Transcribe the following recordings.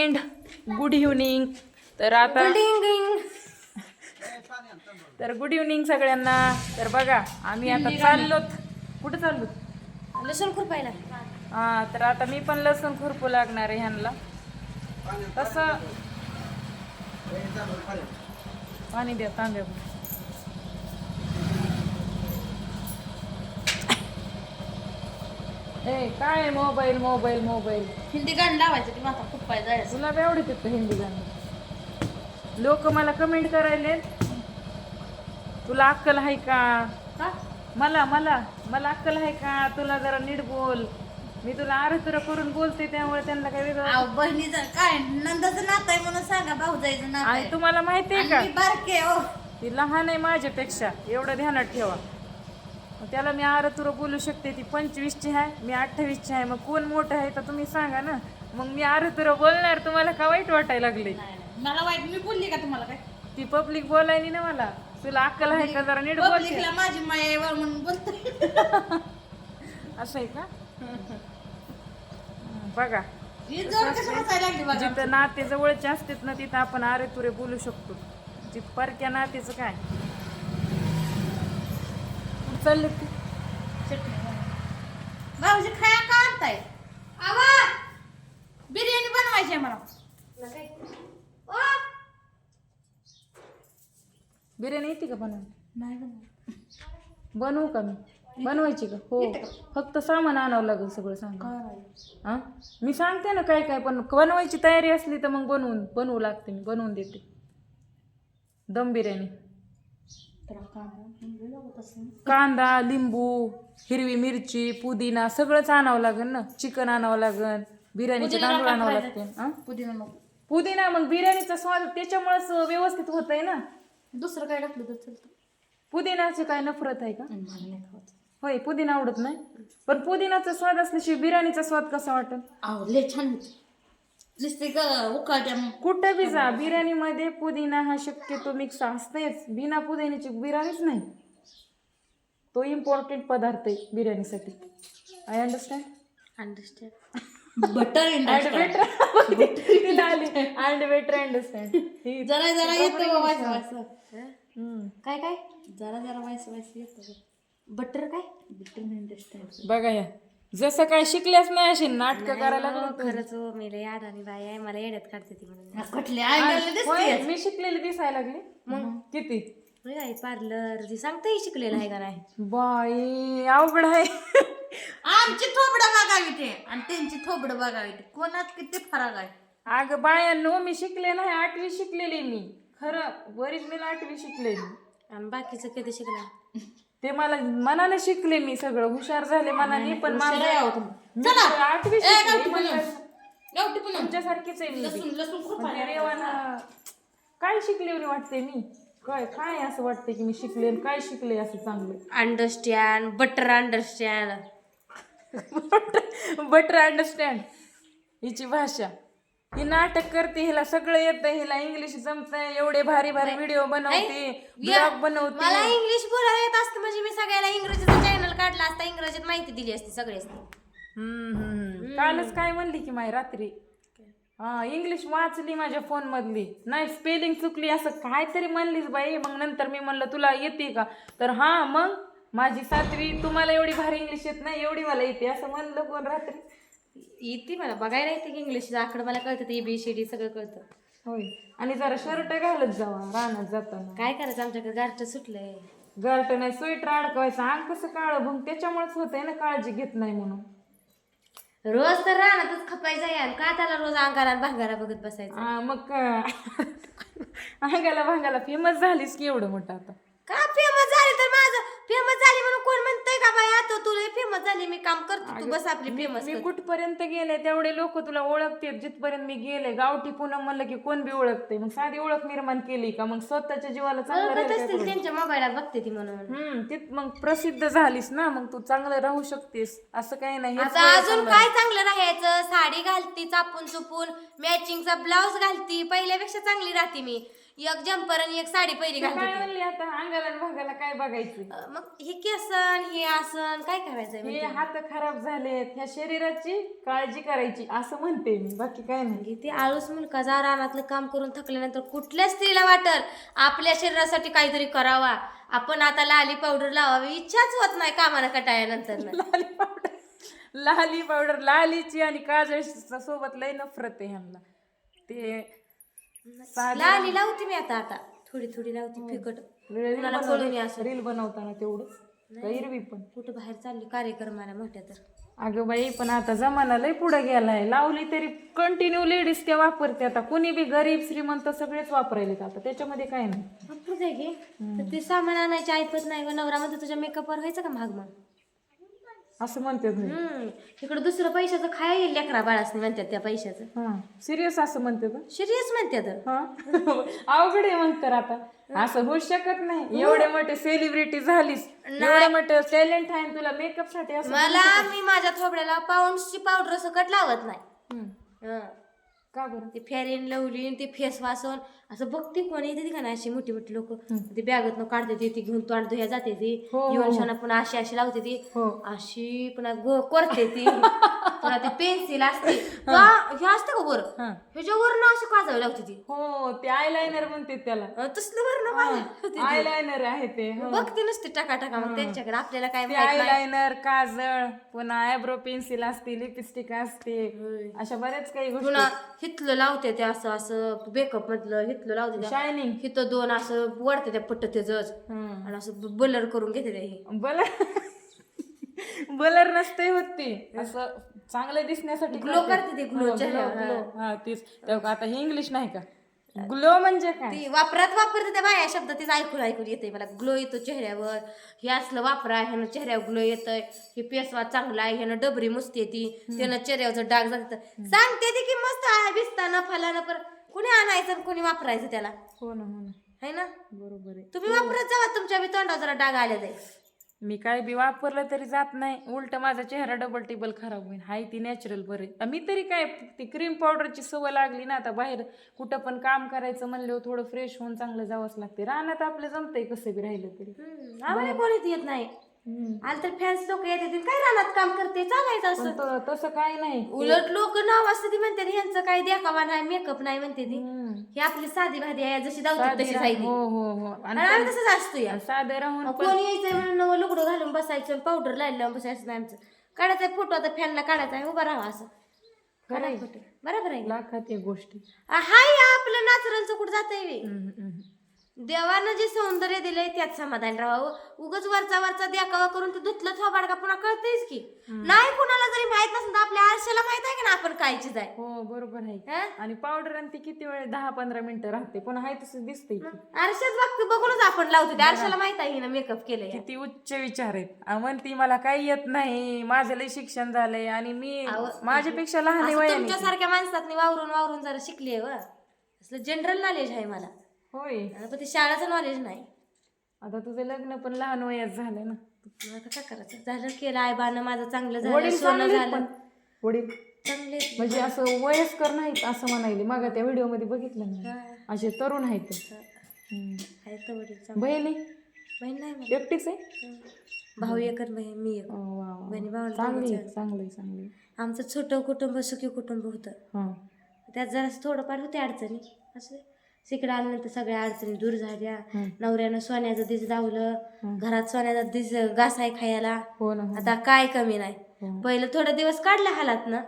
Friend good evening तर आता तर गुड इव्हनिंग सगळ्यांना. तर बघा आम्ही आता चाललोत. कुठं चाललो? लसूण खुरपायला हा तर आता मी पण लसूण खुरपू लागणार आहे ह्यांना. तसं पाणी द्या तांब्या ए काय मोबाईल मोबाईल मोबाईल हिंदी गाणं लावायचं की माथा खुरपायला जायचं तुला बी आवडत येतं हिंदी गाणं? लोक मला कमेंट करायले. तुला अक्कल आहे का? का? मला मला मला अक्कल आहे का? तुला जरा नीट बोल. मी तुला आरतुर करून बोलते त्यामुळे त्यांना काय वेगळं अहो बहिणीचं काय नंदाचं नातं आहे म्हणून सांगा भाऊजाईचं नातं आणि आहे. तुम्हाला माहिती आहे आणि का मी बारके हो. ती लहान आहे माझ्यापेक्षा. एवढं ध्यानात ठेवा. मग त्याला मी आरतुर बोलू शकते ती पंचवीसची आहे मी अठ्ठावीसची आहे मग कोण मोठं आहे तर तुम्ही सांगा ना. मग मी आरतुर बोलणार तुम्हाला का वाईट वाटायला लागले. मला वाईट मी बोलली का तुम्हाला काय? ती पब्लिक बोलायली ना मला. तुला अक्कल आहे का? जरा नीट बोल. पब्लिकला माझी माया आहे वर म्हणून बोलते असं आहे का? बघा. ही जोर कशा हसायला लागली बघा. जिथं नाते जवळचे असतात ना तिथं आपण आरे तुरे बोलू शकतो. ती परक्या नातेचं काय? चालले ते. भाऊजी खाया का आणताय? आवा बिर्याणी बनवायची आहे मला! बिर्याणी येते का बनवायला? नाही बनवायची. बनवू का मी? बनवायची का? हो. फक्त सामान आणावं लागेल सगळं सांग. हा? मी सांगते ना काय काय पण बनवायची तयारी असली तर मग बनवून बनवू लागते मी. बनवून देते. दम बिर्याणी. कांदा, हिंग लागत असेल. कांदा लिंबू हिरवी मिरची पुदिना सगळंच आणावं लागेल ना? चिकन आणावं लागेल बिर्याणीचे पुदिना तांदूळ नका आणावं खायला. लागते हा? पुदिना नको. पुदिना मग बिर्याणीचा स्वाद त्याच्यामुळेच व्यवस्थित होत आहे ना? दुसरं काय टाकलं तर चालतं? पुदिनाची काय नफरत आहे का? आणि मला नाही खावत होय पुदिना आवडत नाही? पण पुदिनाचा स्वाद असल्याशिवाय बिर्याणीचा स्वाद कसा वाटेल? अहो लय छान होते. नुसते का उकाळत्या कुठं बी जा बिर्याणीमध्ये पुदिना हा शक्यतो मिक्स असतेच. बिना पुदिन्याची बिर्याणीच नाही. तो इम्पॉर्टंट पदार्थ आहे बिर्याणीसाठी. I understand understand butter and आली अँड बेटर अंडरस्टँड जरा जरा येतो वायस काय काय? जरा जरा वायस वायस येतो. बटर काय? बटर अंडरस्टँड बघा या. जसं काय शिकल्याच नाही अशी नाटक करायला लागलं तू. खरंच हो मी लय अडाणी बाई आहे मला येड्यात काढते ती म्हणून. कुठले ऐकायला होय, दिसते मी शिकलेली दिसायला लागली. मग किती? होय काय पार्लर जी सांगते शिकलेलं आहे का नाही. बाई अवघड आहे. आमची थोबडं बघावी ते आणि त्यांची थोबडं बघावी ते. कोणात किती फरक आहे? अगं बायांनो मी शिकले नाही आठवी शिकलेली मी. खरं बरीच मी आठवी शिकलेली. आणि बाकीचं कधी शिकला? ते मला मनाने शिकले मी सगळं. हुशार झाले मनाने पण माझं- आहे. मी. तर आठवी शिकले. म्हणलं- तुमच्यासारखीच आहे मी. लसूण बी. लसूण खूप पण त्या देवानं काय शिकले एवढी वाटते मी? काय काय असं वाटते की मी शिकले आणि काय शिकले असं चांगलं? Understand butter understand butter understand हिची भाषा. ही नाटक करते हिला सगळं येतं हिला इंग्लिश जमतंय एवढे भारी भारी व्हिडिओ बनवते ब्लॉग बनवते. मला इंग्लिश बोलायला येत असतं म्हणजे मी सगळ्याला इंग्रजीचं चॅनल काढला असता इंग्रजीत माहिती दिली असती सगळ्याच हम्म, हम्म. कालच काय म्हणली की माय रात्री? हा इंग्लिश वाचली माझ्या फोन मधली नाही स्पेलिंग चुकली असं काहीतरी म्हणलीस बाई. मग नंतर मी म्हणलं तुला येते का? तर हा मग? माझी सातवी तुम्हाला एवढी भारी इंग्लिश येत नाही एवढी मला येते असं म्हणलं कोण रात्री? येते मला बघायला येते की इंग्लिश आकडं मला कळतं सी डी सगळं कळतं. होय. आणि जरा शर्ट घालत जावा रानात जाताना. काय करायचं? आमच्याकडे गारट सुटलंय. गर्ट नाही स्वेटर अडकवायचं. अंग कसं काळं भंग त्याच्यामुळेच होतंय ना काळजी घेत नाही म्हणून. रोज तर रानातच खपायचं आहे काय त्याला रोज अंगाला आणि भांगाला बघत बसायचं? मग काय? अंगाला भांगाला फेमस झालीस की एवढं मोठं आता? का फेमस झाली? तर माझं फेमस झाली म्हणून कोण म्हणतंय का बाई? आता तुला फेमस झाली मी काम करतो तू बस आपली फेमस मी कुठपर्यंत गेले? तेवढे लोक तुला ओळखते जिथपर्यंत मी गेले. गावठी पूनम म्हणलं की कोण बी ओळखते मग साधी ओळख निर्माण केली का? मग स्वतःच्या जीवाला चांगलं राहील? त्यांच्या मोबाईलात बघते ती म्हणून. हम्म ते मग प्रसिद्ध झालीस ना? मग तू चांगलं राहू शकतेस. असं काही नाही हेच आता अजून काय चांगलं राहायचं? साडी घालती चापून चुपून मॅचिंगचा ब्लाऊज घालती. पहिल्यापेक्षा चांगली राहते मी. एक जम्पर आणि एक साडी पहिली घालत काय होती. म्हणली आता? अंगाला आणि भागाला काय बघायचं? अं, मग हे केसन हे आसन काय करायचंय हे? हात खराब झालेत. ह्या शरीराची काळजी करायची असं म्हणते मी. बाकी काय नाही. म्हणजे ते आळूस मुलगा जा रानातलं काम करून थकल्यानंतर कुठल्या स्त्रीला वाटल? आपल्या शरीरासाठी काहीतरी करावा. आपण आता लाली पावडर लावावी. इच्छाच होत नाही कामाला कटाळ्यानंतर लाली पावडर लाली पावडर लालीची आणि काजळ सोबत लय नफरत आहे ह्यांना. ते लाली लावते मी आता आता. थोडी थोडी लावते फिकट. कुणाला कळून असं. रील बनवताना तेवढंच का हिरवी पण. कुठं बाहेर चालली कार्यक्रमाला मोठ्या तर. अगं बाई पण आता जमाना लय पुढे गेलाय. लावली तरी कंटिन्यू लेडीज त्या वापरते आता. कुणी बी गरीब श्रीमंत सगळेच वापरायलेत आता. त्याच्यामध्ये काय नाही. वापरू दे घे तर ते सामान आणायची ऐकत नाही. व नवरामध्ये तुझ्या मेकअपवर व्हायचं का महाग मग? असं म्हणतात. हम्म. इकडं दुसरं पैशाचं खाया येईल लेकरा बाळासनी म्हणतात त्या पैशाचं. हा. सिरियस असं म्हणतात सिरियस म्हणतात. हा. अवघड आहे मग तर आता. असं होऊ शकत नाही. एवढे मोठे सेलिब्रिटी झालीस. एवढे मोठे टॅलेंट आहे आणि तुला मेकअपसाठी असं मला मी माझ्या थोबड्याला पाऊंडची पावडर सकट लावत नाही. हम्म. हं. का बरं? ते फेरेन लवली आणि ते फेस वासन असं बघते कोणी येते ती का नाही अशी मोठी मोठी लोक? ते बॅगेतनं काढते ती ती घेऊन तोंड धुया जाते ती. हो, हो, येऊन शाना पुन्हा अशी अशी लावते ती. हो. अशी पुन्हा गो करते ती. पुन्हा ती पेन्सिल असते. का हे असतं का वर हा. ह्याच्यावरनं अशी काजळ लावते ती. हो ते आयलाइनर म्हणते त्याला. अं, तसलं वरनं काजळ आयलाइनर आहे ते हो. बघते नसते टाका टाका मग त्यांच्याकडे आपल्याला काय ते माहीत नाही. आयलाइनर काजळ पुन्हा आयब्रो पेन्सिल असते लिपस्टिक असते. अशा बऱ्याच काही गोष्टी. पुन्हा हिथलं लावते ते असं असं बेकअप मधलं हिथलं लावते त्या. शायनिंग हिथं दोन असं वडते त्या पट्ट त्याच आणि असं बलर करून घेते त्या हे. बलर बलर नसते होती असं चांगलं दिसण्यासाठी ग्लो करते. ती ग्लो चेहऱ्यावर. हा. तीच. तेव्हा आता हे इंग्लिश नाही का? ग्लो म्हणजे काय? ती वापरात वापरते त्या बाया शब्द तीच ऐकून ऐकून येते मला ग्लो येतो चेहऱ्यावर. हे असलं वापरा ह्यानं चेहऱ्यावर ग्लो येतंय. हे पेसवा चांगला आहे ह्यानं डबरी मुसते ती त्यानं चेहऱ्यावरचं डाग जात सांगते ती की मस्त आहे भिसताना फलानं पर कुणी आणायचं आणि कुणी वापरायचं त्याला? हो ना हो ना. है ना? बरोबर आहे. तुम्ही वापरत जावा तुमच्या बी तोंडावर जरा डाग आले जाईल मी काय बी वापरलं तरी जात नाही. उलट माझा चेहरा डबल टेबल खराब होईल हाय ती नॅचरल बरे मी तरी काय ती क्रीम पावडरची सवय लागली ना आता बाहेर कुठं पण काम करायचं म्हणल्यावर थोडं फ्रेश होऊन चांगलं जावंच लागते रानात आपलं जमतंय कसं बी राहिलं तरी. हम्म, आम्हाला येत नाही. आलं तर फॅन्स लोक येते काय रानात काम करते? चालायचं असं पण त- तसं काय नाही. उलट लोक नाव असते ती म्हणते ह्यांचं काय देखावा नाही मेकअप नाही म्हणते ती. हम्म. ही आपली साधी भादी आहे जशी धावते तशी हो हो हो. आणि आम्ही तसंच असतो या साधं राहून कोण यायचंय म्हणून लुगडं घालून बसायचं पावडर लावलं बसायचं नाही आमचं. काढायचा फोटो आता फॅनला काढायचा आहे उभा राहा असं. काढा फोटो बरोबर आहे लाखात एक गोष्टी. हाय आपलं नाचरांचं कुठं जात आहे हम्म, हम्म. देवानं जे सौंदर्य दिलंय त्यात समाधान राहावं. उगच वरचा वरचा देखावा करून ते धुतलं थोबाड का पुन्हा कळतेच की. नाही कुणाला जरी माहीत नसेल तर आपल्या आरशाला माहीत आहे की ना आपण काय चीज आहे? हो बरोबर आहे. हं? आणि पावडर आणि ती किती वेळ दहा पंधरा मिनिटं राहते. पण हाय तसं दिसतंय की. बघते बघूनच आपण लावतो. त्या आरशाला माहीत आहे ना मेकअप केलंय. किती उच्च विचार आहेत. आ, म्हणती मला काही येत नाही. माझं लय शिक्षण झालंय आणि मी माझ्यापेक्षा लहान आहे असं वयाने. तुमच्यासारख्या माणसात वावरून वावरून जरा शिकली आहे जनरल नॉलेज आहे मला. होय. पण ते शाळेचं नॉलेज नाही. आता तुझं लग्न पण लहान वयात झालं ना. मग आता काय करायचं? झालं केलं आई बानं माझं चांगलं झालं वडील सोनं चांगले आहेत झालं. पण. वडील. चांगले म्हणजे असं वयस्कर नाहीत असं म्हणायले. मग त्या व्हिडिओमध्ये बघितलं ना असे तरुण आहेत हम्म. आहे तर वडील चांगले. बहिणी बहीण नाही मला एकटीच आहे? भाऊ एक आणि बहीण मी एक. अं, वा, वा. बहिणी भावाला चांगली दोघीच आहे, चांगली आहे, चांगली आहे. आमचं छोटं कुटुंब सुखी कुटुंब होतं. हा. त्यात जरा थोडंफार होते अडचणी. असं तिकडे आल्यानंतर सगळ्या अडचणी दूर झाल्या. नवऱ्यानं सोन्याचं दिस दावलं घरात सोन्याचा दिस घास आहे खायला. हो हो. आता काय कमी नाही. हो. पहिलं थोडे दिवस काढले हालात ना.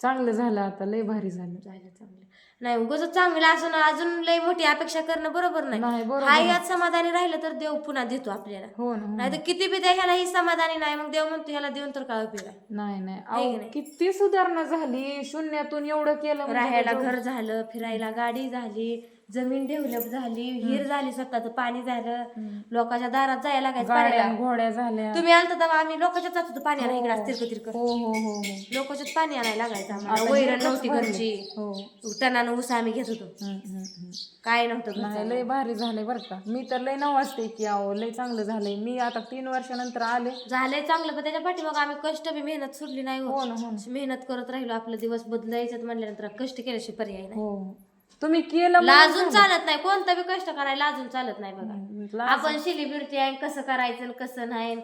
चांगलं झालं आता लय भारी झालं. झालं चांगलं. नाही उगाच चांगलं असून अजून लय मोठी अपेक्षा करणं बरोबर नाही, नाही बरोबर हा यात समाधानी राहिलं तर देव पुन्हा देतो आपल्याला. हो ना हो. नाही तर किती बी द्या ह्याला ही समाधानी नाही मग देव म्हणतो ह्याला देऊन तर काय उपयोग आहे? नाही नाही. आहे की अहो, नाही? किती सुधारणा झाली शून्यातून एवढं केलं म्हणजे राहायला घर झालं फिरायला गाडी झाली जमीन डेव्हलप झाली विहीर झाली स्वतःच पाणी झालं. लोकांच्या दारात जायला लागायचं गाड्या पाण्याला. घोड्या झाल्या. तुम्ही आलता तेव्हा आम्ही लोकांच्याच जात होतो पाणी आणायला इकडे तिरक तिरक? हो हो हो हो. लोकांच्याच पाणी आणायला लागायचं आम्हाला. आता वैरण नव्हती भरली. घरची. हो. टनानं ऊस आम्ही घेत होतो. हम्म, हम्म, हम्म. काय नव्हतं घरचं. लय भारी झालंय बरं का. मी तर लय नवाजते की अहो लय चांगलं झालंय. मी आता तीन वर्षानंतर आले. झालंय चांगलं पण त्याच्या पाठीमाग आम्ही कष्ट बी मेहनत सोडली नाही हो. हो ना हो ना. मेहनत करत राहिलो आपला दिवस बदलायचं म्हणल्यानंतर कष्ट केल्याशिवाय पर्याय नाही. हो. तुम्ही केलं म्हणून लाजून चालत नाही. कोणतं बी कष्ट करायला लाजून चालत नाही बघा. आपण सेलिब्रिटी आहे कसं करायचं आणि कसं नाही.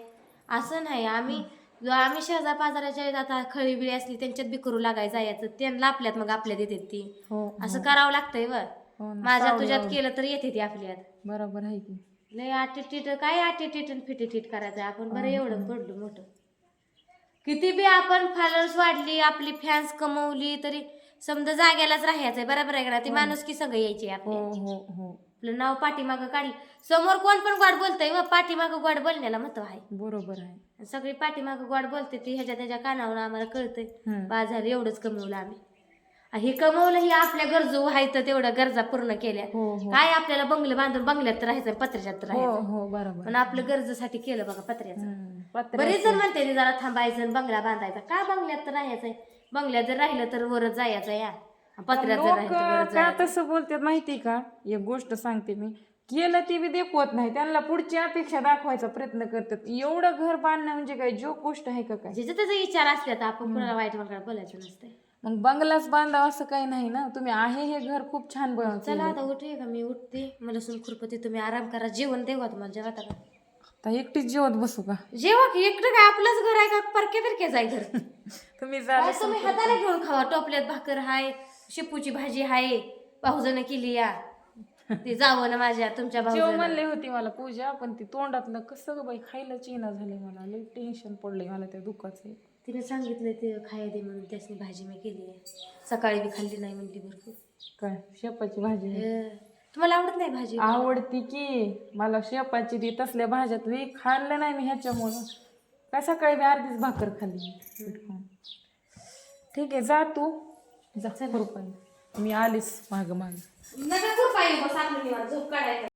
असं नाही. आम्ही जो आम्ही शेजार पाजाराच्या आता खळी बिळी असली त्यांच्यात बी करू लागायचं जायचं. त्यांना आपल्यात मग आपल्यात येते ती. हो असं करावं लागतंय व. हो ना. माझ्या तुझ्यात केलं तर येते ती आपल्यात. बरोबर आहे की. लय आटीटीट काय आटीटीट आणि फिटीटीट करायचं? आपण बरं एवढं पडलो मोठं. किती बी आपण फॉलोअर्स वाढली आपली फॅन्स कमवली तरी समजा जाग्यालाच राहायचंय बरोबर आहे का ती माणूस की संग यायची आपली. हो हो हो. आपलं नाव पाठीमागं काढलं समोर कोण पण गोड बोलतंय व पाठीमागं गोड बोलण्याला महत्त्व आहे. बरोबर आहे. सगळी पाठीमागं गोड बोलते ती ह्याच्या त्याच्या कानावर आम्हाला कळतंय. हम्म. बा झालं एवढंच कमवलं आम्ही. आ, हे कमवलं ही आपल्या गरजू तर तेवढ्या गरजा पूर्ण केल्या. हो हो. काय आपल्याला बंगलं बांधून बंगल्यात राहायचं पत्र्यात हो राहायचं हो बरोबर. पण आपलं गरजेसाठी केलं बघा पत्र्याचं. हम्म. पत्रे- बरेच जण म्हणते ते जरा थांबायचं आणि बंगला बांधायचा. का बंगल्यात तर राहायचंय? बंगल्यात जर राहिलं तर वरच जायचं या. पत्र्यात जर लोक राहायचं वरच का जायचं. तसं बोलतात माहिती का? एक गोष्ट सांगते मी. केलं ती बी देखवत नाही. त्यांना पुढची अपेक्षा दाखवायचा प्रयत्न करतात. एवढं घर बांधणं म्हणजे काय? जो गोष्ट आहे का काय? ज्याचा त्याचा विचार असला तर आपण कुणाला वाईट वगैरे बोलायचं नसतंय. मग बंगलाच बांधावं असं काही नाही ना? तुम्ही आहे हे घर खूप छान बनवत. चला आता उठूया का? मी उठते. मला सुन खुरपती तुम्ही आराम करा. जेवण देवा तुम्हाला. जेवा आता. आता एकटीच जेवत बसू का? जेवा की एकटं काय? आपलंच घर आहे का? परके बिरके जाय घर. तुम्ही जा काय तुम्ही हाताने घेऊन खावा? टोपल्यात भाकर हाय शेपूची भाजी हाय भाऊजनं केली या. ते जावं ना माझ्या तुमच्या जेव भाऊ म्हणली होती मला पूजा पण ती तोंडातलं कसं ग बाई खायला चिना झाले मला. लई टेन्शन पडलंय मला त्या दुःखाचं. तिने सांगितलं ते खाया दे म्हणून त्याची भाजी मी केली आहे. सकाळी बी खाल्ली नाही म्हणली भरपूर. काय? शेपाची भाजी हे, तुम्हाला आवडत नाही भाजी? आवडती की. मला शेपाची ती तसल्या भाज्यात लई खाल्लं नाही मी ह्याच्यामुळं. काय सकाळी मी अर्धीच भाकर खाल्ली. ठीक आहे जा तू. जा रुपये मी आलीस माग माग. नका खूप पाहिजे बस आपलं निवांत झोप काढायला.